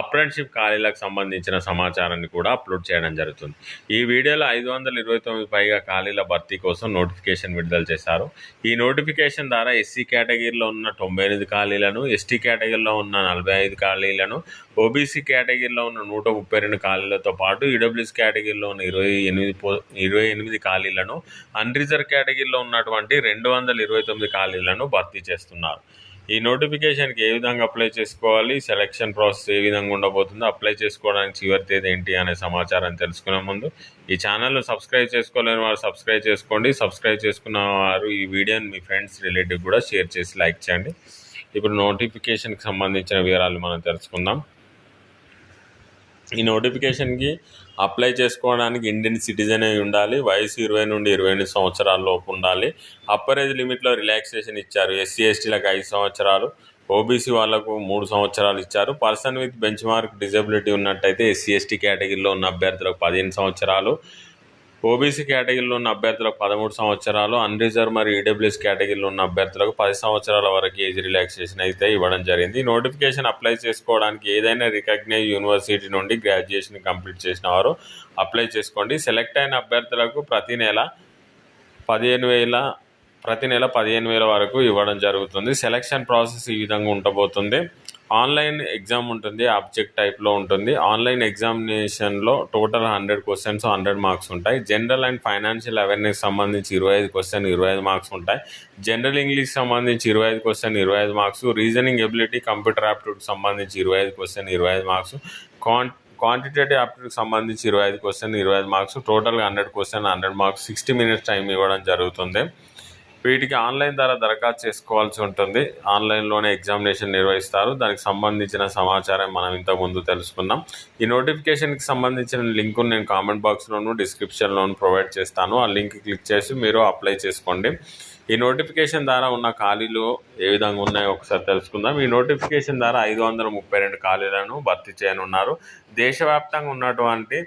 Apprenticeship ఖాళీలకు సంబంధించిన సమాచారాన్ని కూడా అప్లోడ్ చేయడం జరుగుతుంది. ఈ వీడియోలో ఐదు వందల ఇరవై తొమ్మిది పైగా ఖాళీల భర్తీ కోసం నోటిఫికేషన్ విడుదల చేశారు. ఈ నోటిఫికేషన్ ద్వారా ఎస్సీ కేటగిరీలో ఉన్న తొంభై ఎనిమిది ఖాళీలను ఎస్టీ కేటగిరీలో ఉన్న నలభై ఐదు ఖాళీలను ఓబీసీ కేటగిరీలో ఉన్న నూట ముప్పై రెండు ఖాళీలతో పాటు ఈడబ్ల్యూఎస్ కేటగిరీలో ఉన్న ఇరవై ఎనిమిది పో ఇరవై ఎనిమిది ఖాళీలను అన్రిజర్వ్ కేటగిరీలో ఉన్నటువంటి రెండు వందల ఇరవై తొమ్మిది ఖాళీలను భర్తీ చేస్తున్నారు. ఈ నోటిఫికేషన్కి ఏ విధంగా అప్లై చేసుకోవాలి? సెలక్షన్ ప్రాసెస్ ఏ విధంగా ఉండబోతుందో? అప్లై చేసుకోవడానికి చివరి తేదీ ఏంటి అనే సమాచారం తెలుసుకునే ముందు ఈ ఛానల్ను సబ్స్క్రైబ్ చేసుకోలేని వారు సబ్స్క్రైబ్ చేసుకోండి. సబ్స్క్రైబ్ చేసుకున్న వారు ఈ వీడియోని మీ ఫ్రెండ్స్ రిలేటివ్ కూడా షేర్ చేసి లైక్ చేయండి. ఇప్పుడు నోటిఫికేషన్కి సంబంధించిన వివరాలు మనం తెలుసుకుందాం. ఈ నోటిఫికేషన్కి అప్లై చేసుకోవడానికి ఇండియన్ సిటిజన్ అయి ఉండాలి వయసు ఇరవై నుండి ఇరవై ఎనిమిది సంవత్సరాల లోపు ఉండాలి. అప్పర్ ఏజ్ లిమిట్లో రిలాక్సేషన్ ఇచ్చారు. ఎస్సీ ఎస్టీలకు ఐదు సంవత్సరాలు ఓబీసీ వాళ్ళకు మూడు సంవత్సరాలు ఇచ్చారు. Person with bench mark disability ఉన్నట్టయితే ఎస్సీ ఎస్టీ కేటగిరీలో ఉన్న అభ్యర్థులకు పదిహేను సంవత్సరాలు ఓబీసీ కేటగిరీలో ఉన్న అభ్యర్థులకు పదమూడు సంవత్సరాలు అన్రిజర్వ్ మరియు ఈడబ్ల్యూఎస్ కేటగిరీలో ఉన్న అభ్యర్థులకు పది సంవత్సరాల వరకు ఏజ్ రిలాక్సేషన్ అయితే ఇవ్వడం జరిగింది. నోటిఫికేషన్ అప్లై చేసుకోవడానికి ఏదైనా రికగ్నైజ్ యూనివర్సిటీ నుండి గ్రాడ్యుయేషన్ కంప్లీట్ చేసిన వారు అప్లై చేసుకోండి. సెలెక్ట్ అయిన అభ్యర్థులకు ప్రతి నెల పదిహేను వేల ప్రతి నెల పదిహేను వేల వరకు ఇవ్వడం జరుగుతుంది. సెలక్షన్ ప్రాసెస్ ఈ విధంగా ఉండబోతుంది. ఆన్లైన్ ఎగ్జామ్ ఉంటుంది ఆబ్జెక్ట్ టైప్లో ఉంటుంది. ఆన్లైన్ ఎగ్జామినేషన్లో total hundred questions hundred marks ఉంటాయి. జనరల్ అండ్ ఫైనాన్షియల్ అవేర్నెస్ సంబంధించి ఇరవై ఐదు క్వశ్చన్ ఇరవై ఐదు మార్క్స్ ఉంటాయి. జనరల్ ఇంగ్లీష్ సంబంధించి ఇరవై ఐదు క్వశ్చన్ ఇరవై ఐదు marks reasoning ability computer aptitude సంబంధించి ఇరవై ఐదు క్వశ్చన్ ఇరవై ఐదు మార్క్స్ కాంట్ క్వాంటిటేటివ్ యాప్టిట్యూడ్కి సంబంధించి ఇరవై ఐదు క్వశ్చన్ ఇరవై ఐదు మార్క్స్ టోటల్గా hundred question hundred marks sixty minutes time ఇవ్వడం జరుగుతుంది. వీటికి ఆన్లైన్ ద్వారా దరఖాస్తు చేసుకోవాల్సి ఉంటుంది. ఆన్లైన్లోనే ఎగ్జామినేషన్ నిర్వహిస్తారు. దానికి సంబంధించిన సమాచారం మనం ఇంతకుముందు తెలుసుకుందాం ఈ నోటిఫికేషన్కి సంబంధించిన లింకును నేను కామెంట్ బాక్స్లోను డిస్క్రిప్షన్లోను ప్రొవైడ్ చేస్తాను. ఆ లింక్ క్లిక్ చేసి మీరు అప్లై చేసుకోండి. ఈ నోటిఫికేషన్ ద్వారా ఉన్న ఖాళీలు ఏ విధంగా ఉన్నాయో ఒకసారి తెలుసుకుందాం. ఈ నోటిఫికేషన్ ద్వారా ఐదు వందల ముప్పై రెండు ఖాళీలను భర్తీ చేయనున్నారు. దేశవ్యాప్తంగా ఉన్నటువంటి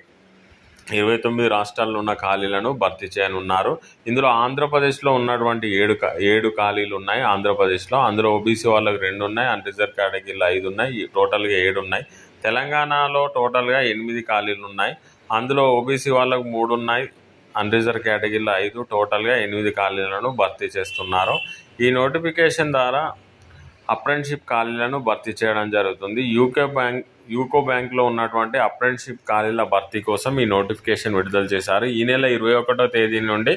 ఇరవై తొమ్మిది రాష్ట్రాల్లో ఉన్న ఖాళీలను భర్తీ చేయనున్నారు. ఇందులో ఆంధ్రప్రదేశ్లో ఉన్నటువంటి ఏడు ఏడు ఖాళీలు ఉన్నాయి ఆంధ్రప్రదేశ్లో అందులో ఓబీసీ వాళ్ళకి రెండు ఉన్నాయి అన్రిజర్వ్ కేటగిరీలో ఐదు ఉన్నాయి టోటల్గా ఏడు ఉన్నాయి తెలంగాణలో టోటల్గా ఎనిమిది ఖాళీలు ఉన్నాయి అందులో ఓబీసీ వాళ్ళకు మూడు ఉన్నాయి అన్రిజర్వ్ కేటగిరీలో ఐదు టోటల్గా ఎనిమిది ఖాళీలను భర్తీ చేస్తున్నారు. ఈ నోటిఫికేషన్ ద్వారా అప్రెంటిషిప్ ఖాళీలను భర్తీ చేయడం జరుగుతుంది. యూకే బ్యాంక్ యూకో బ్యాంక్లో ఉన్నటువంటి అప్రెంటిషిప్ ఖాళీల భర్తీ కోసం ఈ నోటిఫికేషన్ విడుదల చేశారు. ఈ నెల ఇరవై ఒకటో తేదీ నుండి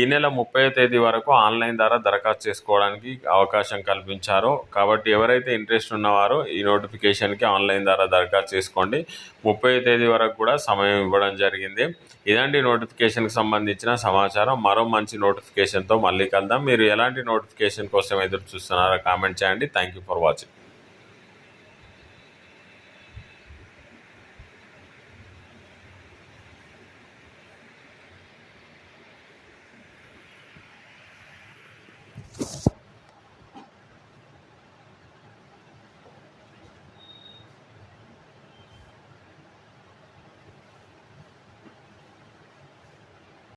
ఈ నెల ముప్పై తేదీ వరకు ఆన్లైన్ ద్వారా దరఖాస్తు చేసుకోవడానికి అవకాశం కల్పించారు. కాబట్టి ఎవరైతే ఇంట్రెస్ట్ ఉన్నవారో ఈ నోటిఫికేషన్కి ఆన్లైన్ ద్వారా దరఖాస్తు చేసుకోండి. ముప్పై తేదీ వరకు కూడా సమయం ఇవ్వడం జరిగింది. ఇలాంటి నోటిఫికేషన్కి సంబంధించిన సమాచారం మరో మంచి నోటిఫికేషన్తో మళ్ళీ కలుద్దాం. మీరు ఎలాంటి నోటిఫికేషన్ కోసం ఎదురు చూస్తున్నారో కామెంట్ చేయండి. Thank you for watching.